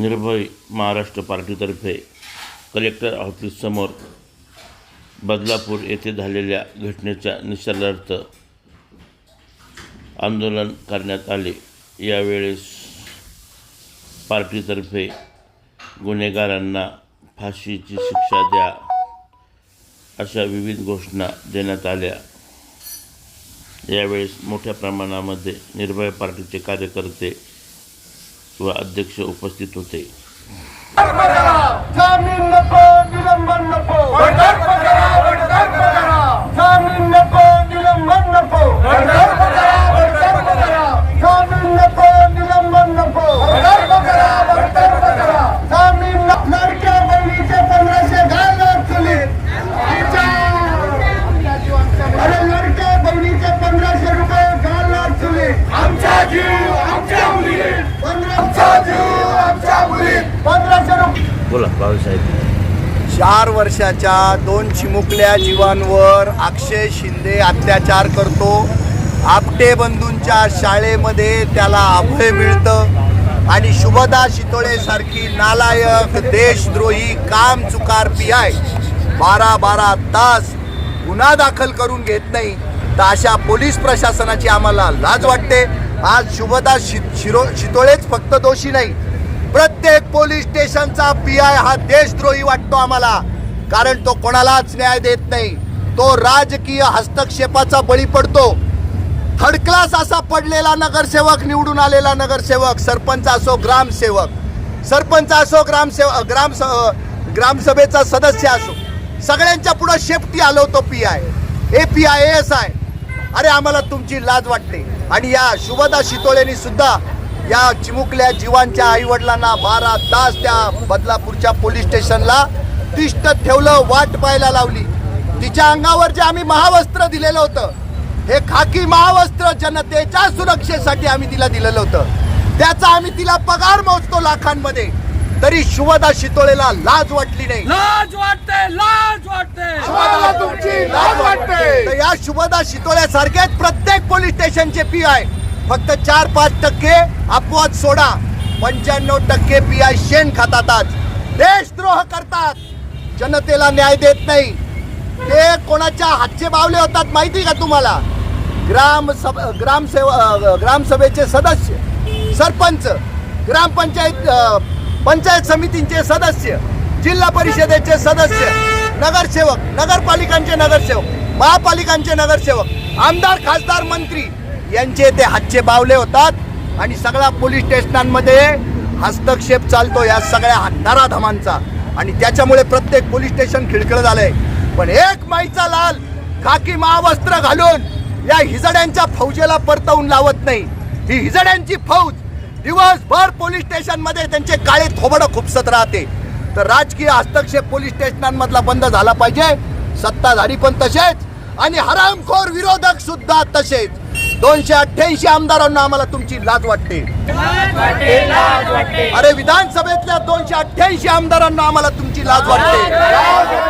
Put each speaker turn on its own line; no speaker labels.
निर्भय महाराष्ट्र पार्टीतर्फे कलेक्टर ऑफिससमोर बदलापूर येथे झालेल्या घटनेच्या निषेधार्थ आंदोलन करण्यात आले. यावेळेस पार्टीतर्फे गुन्हेगारांना फाशीची शिक्षा द्या अशा विविध घोषणा देण्यात आल्या. यावेळेस मोठ्या प्रमाणामध्ये निर्भय पार्टीचे कार्यकर्ते व अध्यक्ष उपस्थित होते.
जामीन नको
बोला बाबासाहेब
चार वर्षाच्या दोन चिमुकल्या जीवांवर अक्षय शिंदे अत्याचार करतो. आपटे बंधूंच्या शाळेमध्ये त्याला अभय मिळतं. आणि शुभदा शितोळे सारखी नालायक देशद्रोही काम चुकार पी आय बारा बारा तास गुन्हा दाखल करून घेत नाही. तर अशा पोलीस प्रशासनाची आम्हाला लाज वाटते. आज शुभदा शि शिरो शितोळेच फक्त दोषी नाही. प्रत्येक पोलीस स्टेशनचा पी आय हा देशद्रोही वाटतो आम्हाला. कारण तो कोणालाच न्याय देत नाही. तो राजकीय हस्तक्षेपाचा बळी पडतो. थर्ड क्लास असा पडलेला नगरसेवक निवडून आलेला नगरसेवक सरपंच असो ग्रामसेवक. सरपंच असो ग्रामसेवक ग्राम ग्रामसभेचा सदस्य असो. सगळ्यांच्या पुढं शेफ्टी आलो तो P I A P I S I अरे आम्हाला तुमची लाज वाटते. आणि या शुभदा शितोळेनी सुद्धा या चिमुकल्या जीवांच्या आईवडिलांना बारा तास त्या बदलापूरच्या पोलीस स्टेशनला तिष्ट ठेवलं वाट पाहायला लावली. तिच्या अंगावर जे आम्ही महावस्त्र दिलेलं होतं हे खाकी महावस्त्र जनतेच्या सुरक्षेसाठी आम्ही तिला दिलेलं होतं. त्याचा आम्ही तिला पगार मोजतो लाखांमध्ये. तरी शुभदा शितोळेला लाज वाटली नाही.
लाज वाटते लाज वाटते
आम्हाला तुमची लाज वाटते
तर या शुभदा शितोळ्यासारखे प्रत्येक पोलीस स्टेशनचे पी आय फक्त चार पाच टक्के अपवाद सोडा. पंच्याण्णव टक्के पी आय शेण खातात आज. देशद्रोह करतात. जनतेला न्याय देत नाही. ते कोणाच्या हातचे बावले होतात माहिती का तुम्हाला? ग्राम सब ग्रामसेव ग्रामसभेचे सदस्य सरपंच ग्रामपंचायत पंचायत समितींचे सदस्य जिल्हा परिषदेचे सदस्य नगरसेवक नगरपालिकांचे नगरसेवक महापालिकांचे नगरसेवक आमदार खासदार मंत्री यांचे ते हातचे बावले होतात आणि सगळ्या पोलीस स्टेशनांमध्ये हस्तक्षेप चालतो या सगळ्या नराधमांचा आणि त्याच्यामुळे प्रत्येक पोलीस स्टेशन खिळखिळ झालंय. पण एक माईचा लाल खाकी महावस्त्र घालून या हिजड्यांच्या फौजेला परतवून लावत नाही. ही हिजड्यांची फौज दिवसभर पोलीस स्टेशनमध्ये त्यांचे काळे थोबडं खुपसत राहते. तर राजकीय हस्तक्षेप पोलीस स्टेशनांमधला बंद झाला पाहिजे. सत्ताधारी पण तसेच आणि हरामखोर विरोधक सुद्धा तसेच. दोनशे अठ्ठ्याऐंशी आमदारांना आम्हाला तुमची लाज वाटते. अरे विधानसभेतल्या दोनशे अठ्ठ्याऐंशी आमदारांना आम्हाला तुमची लाज वाटते.